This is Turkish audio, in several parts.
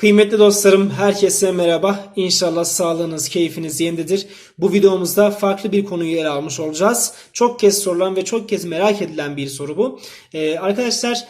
Kıymetli dostlarım, herkese merhaba. İnşallah sağlığınız, keyfiniz yerindedir. Bu videomuzda farklı bir konuyu ele almış olacağız. Çok kez sorulan ve çok kez merak edilen bir soru bu. Ee, arkadaşlar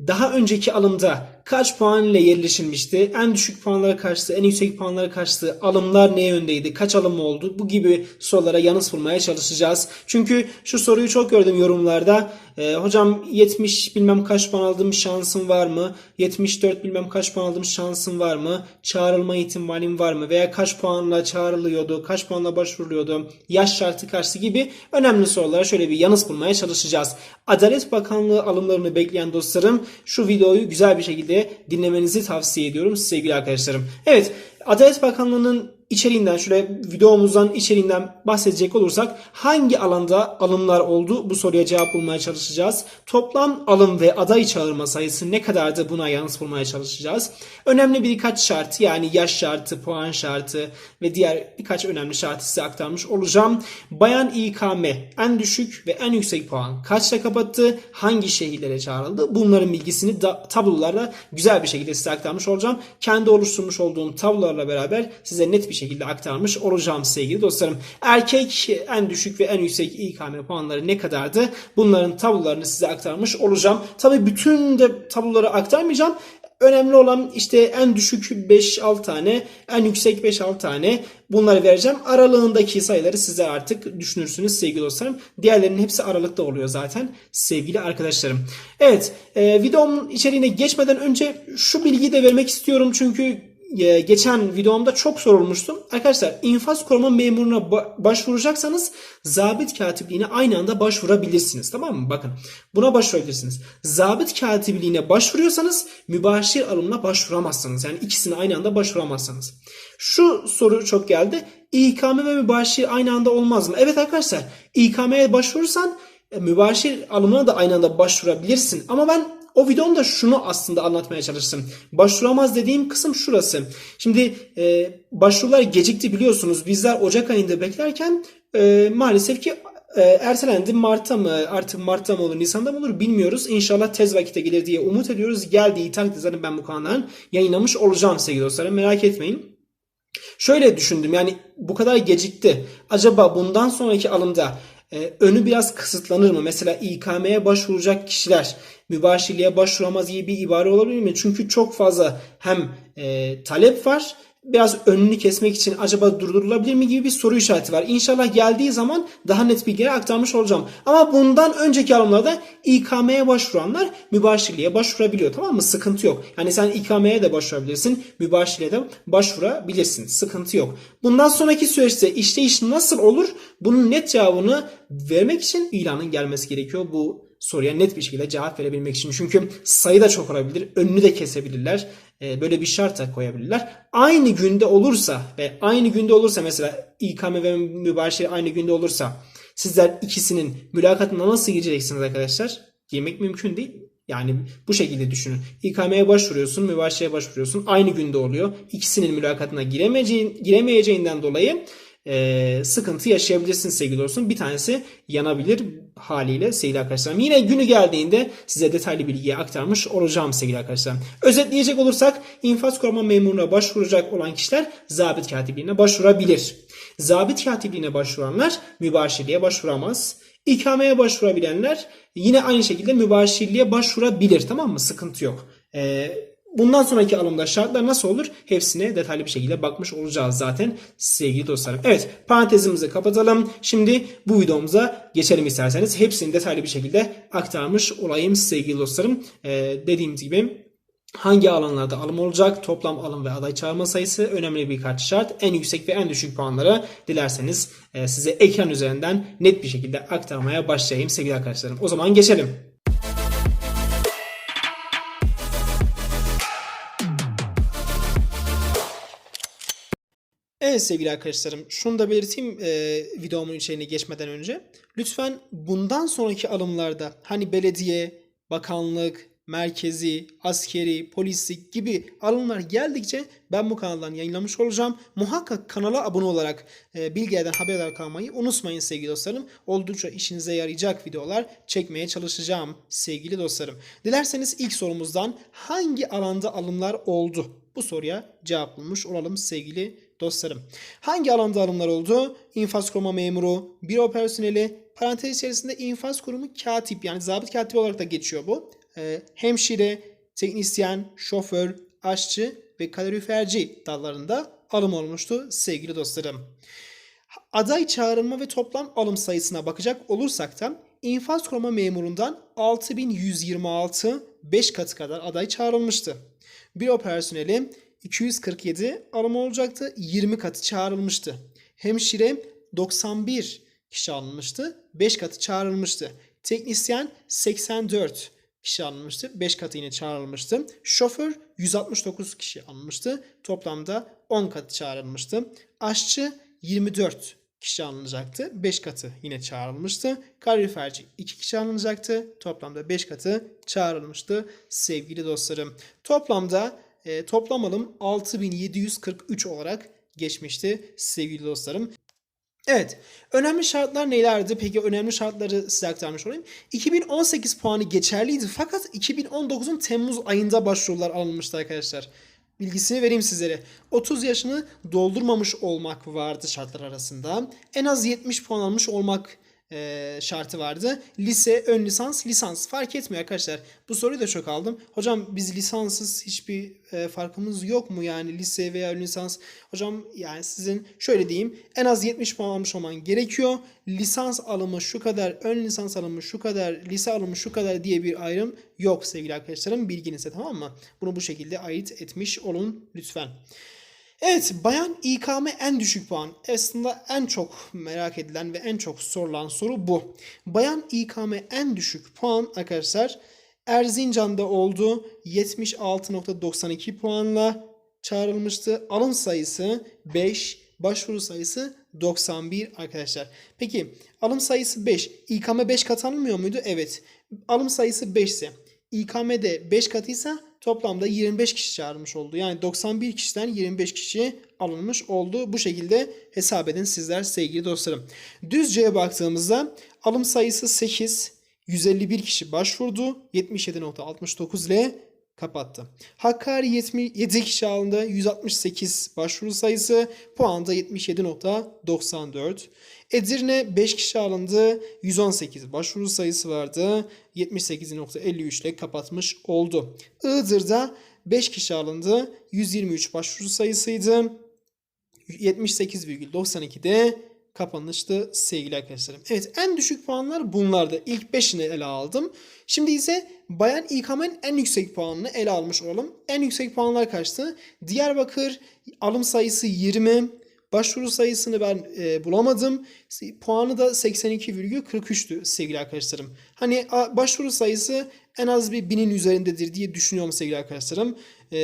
daha önceki alımda kaç puan ile yerleşilmişti? En düşük puanlara karşı, en yüksek puanlara karşı alımlar ne yöndeydi? Kaç alım oldu? Bu gibi sorulara yanıt bulmaya çalışacağız. Çünkü şu soruyu çok gördüm yorumlarda. Ee, hocam 70 bilmem kaç puan aldığım şansım var mı? 74 bilmem kaç puan aldığım şansım var mı? Çağrılma ihtimalim var mı? Veya kaç puanla çağrılıyordu? Kaç puanla başvuruluyordu? Yaş şartı karşı gibi önemli sorulara şöyle bir yanıt bulmaya çalışacağız. Adalet Bakanlığı alımlarını bekleyen dostlarım şu videoyu güzel bir şekilde dinlemenizi tavsiye ediyorum sevgili arkadaşlarım. Evet Adalet Bakanlığı'nın içeriğinden şöyle videomuzdan içeriğinden bahsedecek olursak hangi alanda alımlar oldu bu soruya cevap bulmaya çalışacağız. Toplam alım ve aday çağırma sayısı ne kadardı buna yanıt bulmaya çalışacağız. Önemli birkaç şart yani yaş şartı, puan şartı ve diğer birkaç önemli şartı size aktarmış olacağım. Bayan İKM en düşük ve en yüksek puan kaçla kapattı? Hangi şehirlere çağrıldı? Bunların bilgisini da, tablolarla güzel bir şekilde size aktarmış olacağım. Kendi oluşturmuş olduğum tablolarla beraber size net bir şekilde aktarmış olacağım sevgili dostlarım. Erkek en düşük ve en yüksek İKM puanları ne kadardı? Bunların tablolarını size aktarmış olacağım. Tabi bütün de tabloları aktarmayacağım. Önemli olan işte en düşük 5-6 tane, en yüksek 5-6 tane bunları vereceğim. Aralığındaki sayıları size artık düşünürsünüz sevgili dostlarım. Diğerlerinin hepsi aralıkta oluyor zaten sevgili arkadaşlarım. Evet e, videomun içeriğine geçmeden önce şu bilgiyi de vermek istiyorum çünkü geçen videomda çok sorulmuştum. Arkadaşlar infaz koruma memuruna ba- başvuracaksanız zabit katipliğine aynı anda başvurabilirsiniz. Tamam mı? Bakın buna başvurabilirsiniz. Zabit katipliğine başvuruyorsanız mübaşir alımına başvuramazsınız. Yani ikisini aynı anda başvuramazsınız. Şu soru çok geldi. İKM ve mübaşir aynı anda olmaz mı? Evet arkadaşlar İKM'ye başvurursan e, mübaşir alımına da aynı anda başvurabilirsin. Ama ben o videomda şunu aslında anlatmaya çalıştım. Başvuramaz dediğim kısım şurası. Şimdi e, başvurular gecikti biliyorsunuz. Bizler Ocak ayında beklerken e, maalesef ki e, ertelendi. Mart'ta mı artık Mart'ta mı olur Nisan'da mı olur bilmiyoruz. İnşallah tez vakitte gelir diye umut ediyoruz. Geldiği takdirde zaten ben bu kanaldan yayınlamış olacağım sevgili dostlarım. Merak etmeyin. Şöyle düşündüm yani bu kadar gecikti. Acaba bundan sonraki alımda e, önü biraz kısıtlanır mı? Mesela İKM'ye başvuracak kişiler mübaşirliğe başvuramaz gibi bir ibare olabilir mi? Çünkü çok fazla hem e, talep var biraz önünü kesmek için acaba durdurulabilir mi gibi bir soru işareti var. İnşallah geldiği zaman daha net bilgileri aktarmış olacağım. Ama bundan önceki alımlarda İKM'ye başvuranlar mübaşirliğe başvurabiliyor. Tamam mı? Sıkıntı yok. Yani sen İKM'ye de başvurabilirsin. Mübaşirliğe de başvurabilirsin. Sıkıntı yok. Bundan sonraki süreçte işleyiş nasıl olur? Bunun net cevabını vermek için ilanın gelmesi gerekiyor. Bu soruya net bir şekilde cevap verebilmek için. Çünkü sayı da çok olabilir. Önünü de kesebilirler. Ee, böyle bir şart da koyabilirler. Aynı günde olursa ve aynı günde olursa mesela İKM ve mübaşir aynı günde olursa sizler ikisinin mülakatına nasıl gireceksiniz arkadaşlar? Girmek mümkün değil. Yani bu şekilde düşünün. İKM'ye başvuruyorsun, mübaşire başvuruyorsun. Aynı günde oluyor. İkisinin mülakatına giremeyeceğin, giremeyeceğinden dolayı e, sıkıntı yaşayabilirsin sevgili dostum. Bir tanesi yanabilir haliyle sevgili arkadaşlarım. Yine günü geldiğinde size detaylı bilgiyi aktarmış olacağım sevgili arkadaşlarım. Özetleyecek olursak infaz koruma memuruna başvuracak olan kişiler zabit katipliğine başvurabilir. Zabit katipliğine başvuranlar mübaşirliğe başvuramaz. İKM'ye başvurabilenler yine aynı şekilde mübaşirliğe başvurabilir tamam mı? Sıkıntı yok. Ee, Bundan sonraki alımda şartlar nasıl olur? Hepsine detaylı bir şekilde bakmış olacağız zaten sevgili dostlarım. Evet parantezimizi kapatalım. Şimdi bu videomuza geçelim isterseniz. Hepsini detaylı bir şekilde aktarmış olayım sevgili dostlarım. Ee, dediğim gibi Hangi alanlarda alım olacak? Toplam alım ve aday çağırma sayısı önemli birkaç şart. En yüksek ve en düşük puanları dilerseniz e, size ekran üzerinden net bir şekilde aktarmaya başlayayım sevgili arkadaşlarım. O zaman geçelim. Evet sevgili arkadaşlarım şunu da belirteyim e, videomun içeriğine geçmeden önce. Lütfen bundan sonraki alımlarda hani belediye, bakanlık, merkezi, askeri, polislik gibi alımlar geldikçe ben bu kanaldan yayınlamış olacağım. Muhakkak kanala abone olarak e, bilgilerden haberdar kalmayı unutmayın sevgili dostlarım. Oldukça işinize yarayacak videolar çekmeye çalışacağım sevgili dostlarım. Dilerseniz ilk sorumuzdan hangi alanda alımlar oldu? bu soruya cevap bulmuş olalım sevgili dostlarım. Hangi alanda alımlar oldu? İnfaz kurma memuru, büro personeli, parantez içerisinde infaz kurumu katip yani zabıt katibi olarak da geçiyor bu. Ee, hemşire, teknisyen, şoför, aşçı ve kaloriferci dallarında alım olmuştu sevgili dostlarım. Aday çağrılma ve toplam alım sayısına bakacak olursak da infaz kurma memurundan 6126 5 katı kadar aday çağrılmıştı. Büro personeli 247 alım olacaktı. 20 katı çağrılmıştı. Hemşire 91 kişi alınmıştı. 5 katı çağrılmıştı. Teknisyen 84 kişi alınmıştı. 5 katı yine çağrılmıştı. Şoför 169 kişi alınmıştı. Toplamda 10 katı çağrılmıştı. Aşçı 24 kişi alınacaktı. 5 katı yine çağrılmıştı. Kaloriferci 2 kişi alınacaktı. Toplamda 5 katı çağrılmıştı sevgili dostlarım. Toplamda e, toplam alım 6743 olarak geçmişti sevgili dostlarım. Evet. Önemli şartlar nelerdi? Peki önemli şartları size aktarmış olayım. 2018 puanı geçerliydi fakat 2019'un Temmuz ayında başvurular alınmıştı arkadaşlar. Bilgisini vereyim sizlere. 30 yaşını doldurmamış olmak vardı şartlar arasında. En az 70 puan almış olmak e, şartı vardı. Lise, ön lisans, lisans fark etmiyor arkadaşlar. Bu soruyu da çok aldım. Hocam biz lisanssız hiçbir e, farkımız yok mu yani lise veya ön lisans? Hocam yani sizin şöyle diyeyim en az 70 puan almış olman gerekiyor. Lisans alımı şu kadar, ön lisans alımı şu kadar, lise alımı şu kadar diye bir ayrım yok sevgili arkadaşlarım. Bilginize tamam mı? Bunu bu şekilde ayırt etmiş olun lütfen. Evet bayan İKM en düşük puan. Aslında en çok merak edilen ve en çok sorulan soru bu. Bayan İKM en düşük puan arkadaşlar Erzincan'da oldu. 76.92 puanla çağrılmıştı. Alım sayısı 5, başvuru sayısı 91 arkadaşlar. Peki alım sayısı 5. İKM 5 katanılmıyor muydu? Evet. Alım sayısı 5 ise İKM'de 5 katıysa toplamda 25 kişi çağrılmış oldu. Yani 91 kişiden 25 kişi alınmış oldu. Bu şekilde hesap edin sizler sevgili dostlarım. Düzce'ye baktığımızda alım sayısı 8, 151 kişi başvurdu. 77.69 ile kapattı. Hakkari 77 kişi alındı. 168 başvuru sayısı. Puan da 77.94. Edirne 5 kişi alındı. 118 başvuru sayısı vardı. 78.53 ile kapatmış oldu. Iğdır'da 5 kişi alındı. 123 başvuru sayısıydı. 78,92'de kapanıştı sevgili arkadaşlarım. Evet en düşük puanlar bunlardı. İlk 5'ini ele aldım. Şimdi ise Bayan İKM'nin en yüksek puanını ele almış olalım. En yüksek puanlar kaçtı? Diyarbakır alım sayısı 20. Başvuru sayısını ben e, bulamadım. Puanı da 82,43'tü sevgili arkadaşlarım. Hani a, başvuru sayısı en az bir binin üzerindedir diye düşünüyorum sevgili arkadaşlarım. E,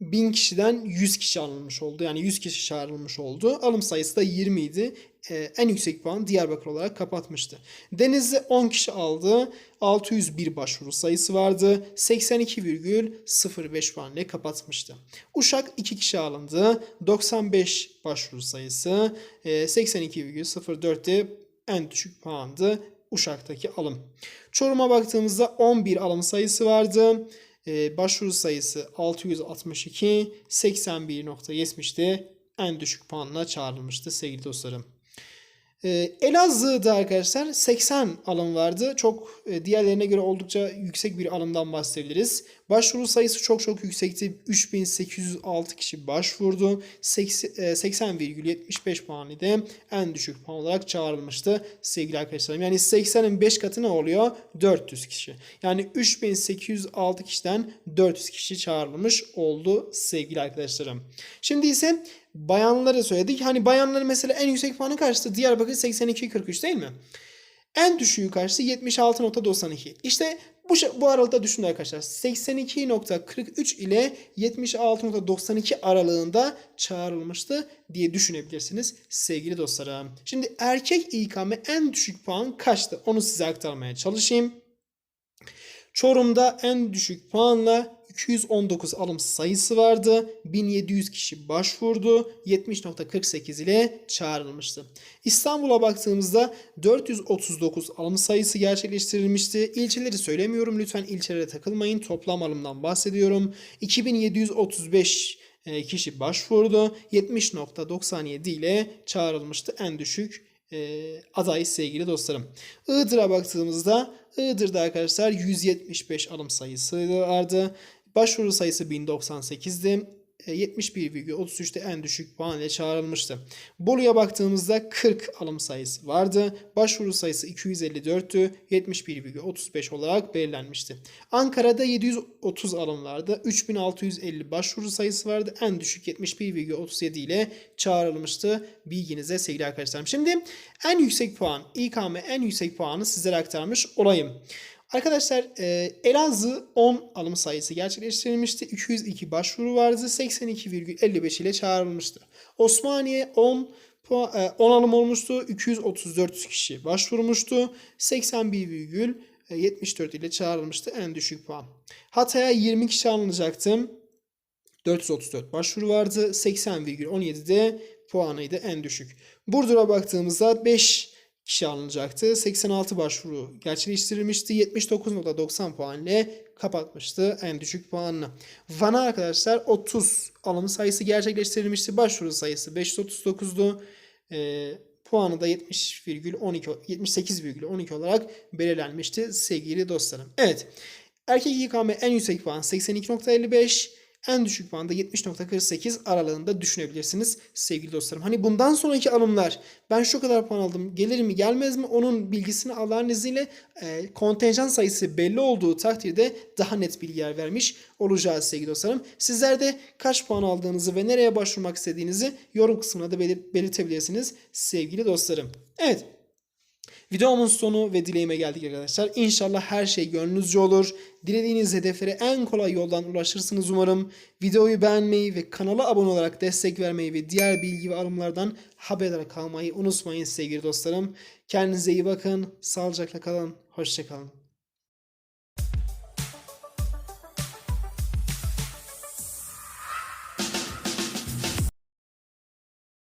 1000 kişiden 100 kişi alınmış oldu. Yani 100 kişi çağrılmış oldu. Alım sayısı da 20 idi. Ee, en yüksek puan Diyarbakır olarak kapatmıştı. Denizli 10 kişi aldı. 601 başvuru sayısı vardı. 82,05 puan ile kapatmıştı. Uşak 2 kişi alındı. 95 başvuru sayısı. E, 82,04'te en düşük puandı. Uşak'taki alım. Çorum'a baktığımızda 11 alım sayısı vardı. Ee, başvuru sayısı 662, 81.70'te en düşük puanla çağrılmıştı sevgili dostlarım. Ee, Elazığ'da arkadaşlar 80 alım vardı. Çok e, diğerlerine göre oldukça yüksek bir alımdan bahsedebiliriz. Başvuru sayısı çok çok yüksekti. 3806 kişi başvurdu. 80,75 puan ile en düşük puan olarak çağrılmıştı sevgili arkadaşlarım. Yani 80'in 5 katı ne oluyor? 400 kişi. Yani 3806 kişiden 400 kişi çağrılmış oldu sevgili arkadaşlarım. Şimdi ise bayanları söyledik. Hani bayanların mesela en yüksek puanı kaçtı? Diyarbakır 82-43 değil mi? En düşüğü karşısı 76.92. İşte bu, bu aralıkta düşünün arkadaşlar. 82.43 ile 76.92 aralığında çağrılmıştı diye düşünebilirsiniz sevgili dostlarım. Şimdi erkek İKM en düşük puan kaçtı? Onu size aktarmaya çalışayım. Çorum'da en düşük puanla 219 alım sayısı vardı. 1700 kişi başvurdu. 70.48 ile çağrılmıştı. İstanbul'a baktığımızda 439 alım sayısı gerçekleştirilmişti. İlçeleri söylemiyorum. Lütfen ilçelere takılmayın. Toplam alımdan bahsediyorum. 2735 e, kişi başvurdu. 70.97 ile çağrılmıştı. En düşük e, aday sevgili dostlarım. Iğdır'a baktığımızda Iğdır'da arkadaşlar 175 alım sayısı vardı. Başvuru sayısı 1098'di. E, 71,33'te en düşük puan ile çağrılmıştı. Bolu'ya baktığımızda 40 alım sayısı vardı. Başvuru sayısı 254'tü. 71,35 olarak belirlenmişti. Ankara'da 730 alım vardı. 3650 başvuru sayısı vardı. En düşük 71,37 ile çağrılmıştı. Bilginize sevgili arkadaşlarım. Şimdi en yüksek puan, İKM en yüksek puanı sizlere aktarmış olayım. Arkadaşlar e, Elazığ 10 alım sayısı gerçekleştirilmişti. 202 başvuru vardı. 82,55 ile çağrılmıştı. Osmaniye 10 puan- e, 10 alım olmuştu. 234 kişi başvurmuştu. 81,74 ile çağrılmıştı. En düşük puan. Hatay'a 20 kişi alınacaktı. 434 başvuru vardı. 80,17'de puanıydı en düşük. Burdur'a baktığımızda 5 kişi alınacaktı. 86 başvuru gerçekleştirilmişti. 79.90 puan ile kapatmıştı en düşük puanını. Van'a arkadaşlar 30 alım sayısı gerçekleştirilmişti. Başvuru sayısı 539'du. Ee, puanı da 70,12 78,12 olarak belirlenmişti sevgili dostlarım. Evet. Erkek İKM en yüksek puan 82.55. En düşük puanda 70.48 aralığında düşünebilirsiniz sevgili dostlarım. Hani bundan sonraki alımlar ben şu kadar puan aldım gelir mi gelmez mi onun bilgisini Allah'ın izniyle e, kontenjan sayısı belli olduğu takdirde daha net bilgiler vermiş olacağız sevgili dostlarım. Sizler de kaç puan aldığınızı ve nereye başvurmak istediğinizi yorum kısmına da belir- belirtebilirsiniz sevgili dostlarım. Evet Videomun sonu ve dileğime geldik arkadaşlar. İnşallah her şey gönlünüzce olur. Dilediğiniz hedeflere en kolay yoldan ulaşırsınız umarım. Videoyu beğenmeyi ve kanala abone olarak destek vermeyi ve diğer bilgi ve alımlardan haberdar kalmayı unutmayın sevgili dostlarım. Kendinize iyi bakın. Sağlıcakla kalın. Hoşçakalın.